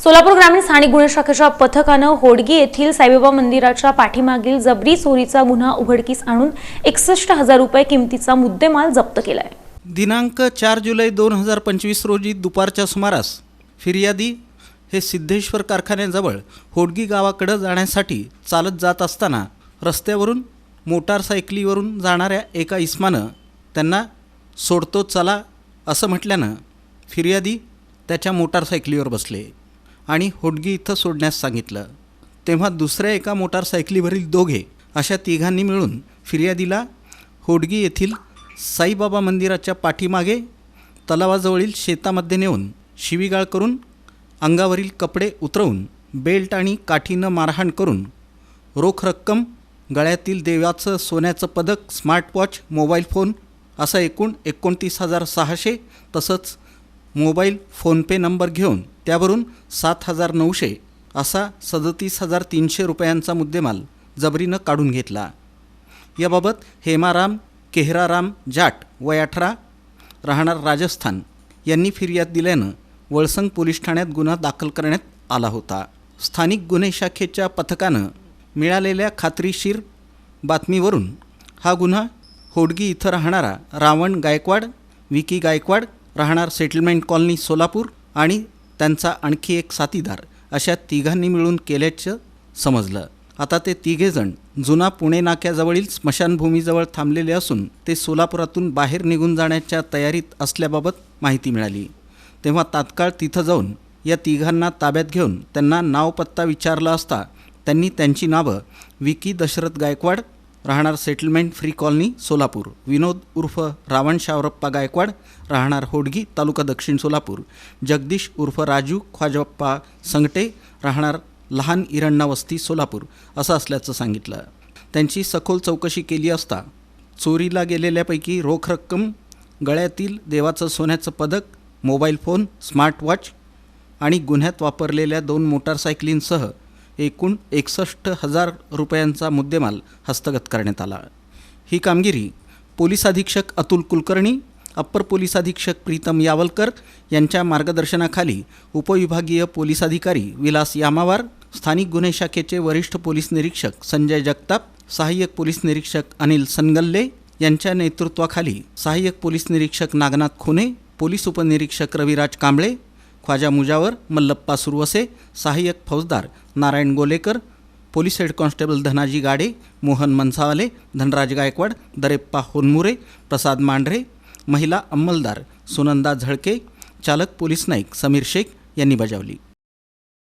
सोलापूर ग्रामीण स्थानिक गुन्हे शाखेच्या पथकानं होडगी येथील साईबाबा मंदिराच्या पाठीमागील जबरी चोरीचा गुन्हा उघडकीस आणून एकसष्ट हजार रुपये किमतीचा मुद्देमाल जप्त केला आहे दिनांक चार जुलै दोन हजार पंचवीस रोजी दुपारच्या सुमारास फिर्यादी हे सिद्धेश्वर कारखान्याजवळ होडगी गावाकडं जाण्यासाठी चालत जात असताना रस्त्यावरून मोटारसायकलीवरून जाणाऱ्या एका इस्मानं त्यांना सोडतो चला असं म्हटल्यानं फिर्यादी त्याच्या मोटारसायकलीवर बसले. आणि होडगी इथं सोडण्यास सांगितलं. तेव्हा दुसऱ्या एका मोटारसायकलीवरील दोघे अशा तिघांनी मिळून फिर्यादीला होडगी येथील साईबाबा मंदिराच्या पाठीमागे तलावाजवळील शेतामध्ये नेऊन शिवीगाळ करून अंगावरील कपडे उतरवून बेल्ट आणि काठीनं मारहाण करून रोख रक्कम गळ्यातील देवाचं सोन्याचं पदक स्मार्टवॉच मोबाईल फोन असं एकूण एकोणतीस हजार सहाशे तसंच मोबाईल फोनपे नंबर घेऊन त्यावरून सात हजार नऊशे असा सदतीस हजार तीनशे रुपयांचा मुद्देमाल जबरीनं काढून घेतला. याबाबत हेमाराम केहराराम जाट वय अठरा राहणार राजस्थान यांनी फिर्याद दिल्यानं वळसंग पोलीस ठाण्यात गुन्हा दाखल करण्यात आला होता. स्थानिक गुन्हे शाखेच्या पथकानं मिळालेल्या खात्रीशीर बातमीवरून हा गुन्हा होडगी इथं राहणारा रावण गायकवाड विकी गायकवाड राहणार सेटलमेंट कॉलनी सोलापूर आणि त्यांचा आणखी एक साथीदार अशा तिघांनी मिळून केल्याचं समजलं. आता ते तिघेजण जुना पुणे नाक्याजवळील स्मशानभूमीजवळ थांबलेले असून ते सोलापुरातून बाहेर निघून जाण्याच्या तयारीत असल्याबाबत माहिती मिळाली. तेव्हा तात्काळ तिथं जाऊन या तिघांना ताब्यात घेऊन त्यांना नावपत्ता विचारला असता त्यांनी त्यांची नावं विकी दशरथ गायकवाड राहणार settlement free colony Solapur. Vinod उर्फ रावण शावरप्पा गायकवाड राहणार होडगी तालुका दक्षिण सोलापूर. जगदीश उर्फ राजू ख्वाजप्पा संगटे राहणार लहान इरण्णा वस्ती सोलापूर असं असल्याचं सांगितलं. त्यांची सखोल चौकशी केली असता चोरीला गेलेल्यापैकी रोख रक्कम गळ्यातील देवाचं सोन्याचं पदक मोबाईल फोन स्मार्टवॉच आणि गुन्ह्यात वापरलेल्या दोन मोटारसायकलींसह एकूण एकसष्ट हजार रुपयांचा मुद्देमाल हस्तगत करण्यात आला. ही कामगिरी पोलीस अधीक्षक अतुल कुलकर्णी अप्पर पोलीस अधीक्षक प्रीतम यावलकर यांच्या मार्गदर्शनाखाली उपविभागीय पोलीस अधिकारी विलास यामावार स्थानिक गुन्हे शाखेचे वरिष्ठ पोलीस निरीक्षक संजय जगताप सहाय्यक पोलीस निरीक्षक अनिल सनगल्ले यांच्या नेतृत्वाखाली सहाय्यक पोलीस निरीक्षक नागनाथ खुने पोलीस उपनिरीक्षक रविराज कांबळे ख्वाजा मुजावर मल्लप्पा सुरवसे सहाय्यक फौजदार Narayan Golekar police head constable Dhanaji Gade Mohan Mansawale Dhanraj Gaikwad Dareppa Honmure Prasad Mandhare महिला अंमलदार सुनंदा झळके चालक पोलीस नाईक समीर शेख यांनी बजावली.